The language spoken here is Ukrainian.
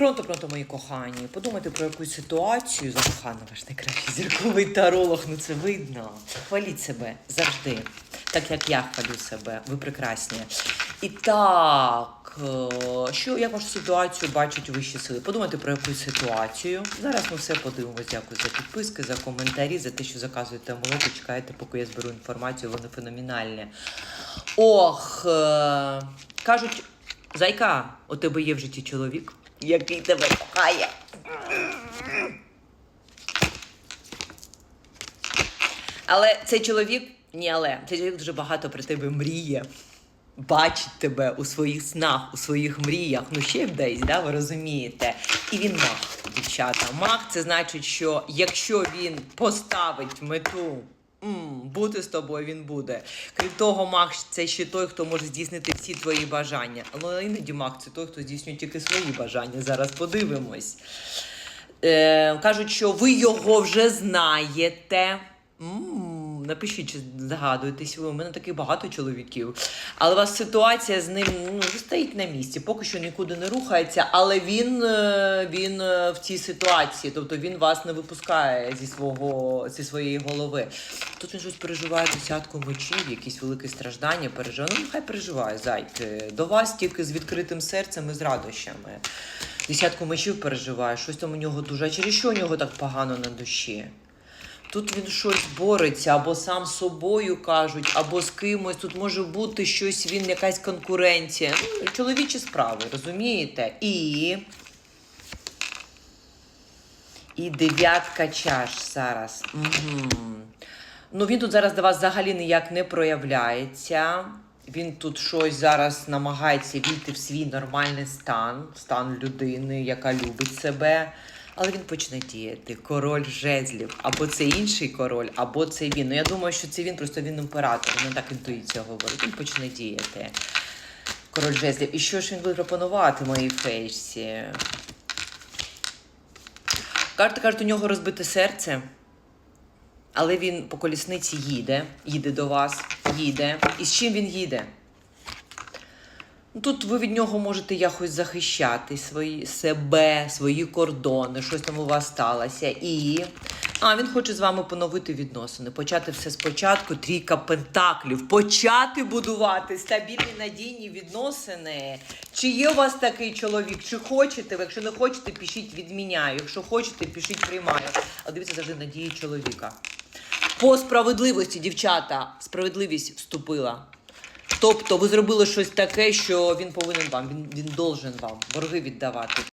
Пронто, пронто, мої кохані, подумайте про якусь ситуацію. Закохана ваш найкращий зірковий таролог, ну це видно. Хваліть себе завжди, так як я хвалю себе. Ви прекрасні. І так, е, що як вашу ситуацію бачать вищі сили? Подумайте про якусь ситуацію. Зараз ми все подивимось. Дякую за підписки, за коментарі, за те, що заказуєте амулети. Чекаєте, поки я зберу інформацію, вони феноменальні. Ох, е, кажуть, зайка, у тебе є в житті чоловік, який тебе кохає. Але цей чоловік, ні, але цей чоловік дуже багато про тебе мріє. Бачить тебе у своїх снах, у своїх мріях, ну ще десь, да, ви розумієте. І він маг, дівчата. Маг це значить, що якщо він поставить мету м, бути з тобою, він буде. Крім того, маг це ще той, хто може здійснити всі твої бажання. Але іноді маг це той, хто здійснює тільки свої бажання. Зараз подивимось. Е, кажуть, що ви його вже знаєте. м напишіть, чи здогадуєтесь ви. У мене таких багато чоловіків. Але у вас ситуація з ним ну, стоїть на місці, поки що нікуди не рухається, але він, е, він е, в цій ситуації, тобто він вас не випускає зі, свого, зі своєї голови. Тут він щось переживає десятку мечів, якісь великі страждання переживає. Ну, нехай переживає, зайки. До вас тільки з відкритим серцем і з радощами. Десятку мечів переживає, щось там у нього дуже. А через що у нього так погано на душі? Тут він щось бореться, або сам собою кажуть, або з кимось. Тут може бути щось, він якась конкуренція. Ну, чоловічі справи, розумієте? І. І дев'ятка чаш зараз. Угу. Ну, він тут зараз до вас взагалі ніяк не проявляється. Він тут щось зараз намагається війти в свій нормальний стан, стан людини, яка любить себе. Але він почне діяти. Король жезлів. Або це інший король, або це він. Ну я думаю, що це він, просто він імператор. Не так інтуїція говорить. Він почне діяти. Король жезлів. І що ж він буде пропонувати моїй фейсі? Карта кажуть, у нього розбите серце. Але він по колісниці їде, їде до вас, їде. І з чим він їде? Тут ви від нього можете якось захищати свої, себе, свої кордони, щось там у вас сталося. І. А, він хоче з вами поновити відносини, почати все спочатку, трійка пентаклів, почати будувати стабільні надійні відносини. Чи є у вас такий чоловік? Чи хочете? ви? Якщо не хочете, пишіть відміняю. Якщо хочете, пишіть приймаю. А дивіться завжди надії чоловіка. По справедливості, дівчата, справедливість вступила. Тобто ви зробили щось таке, що він повинен вам, він, він должен вам борги віддавати.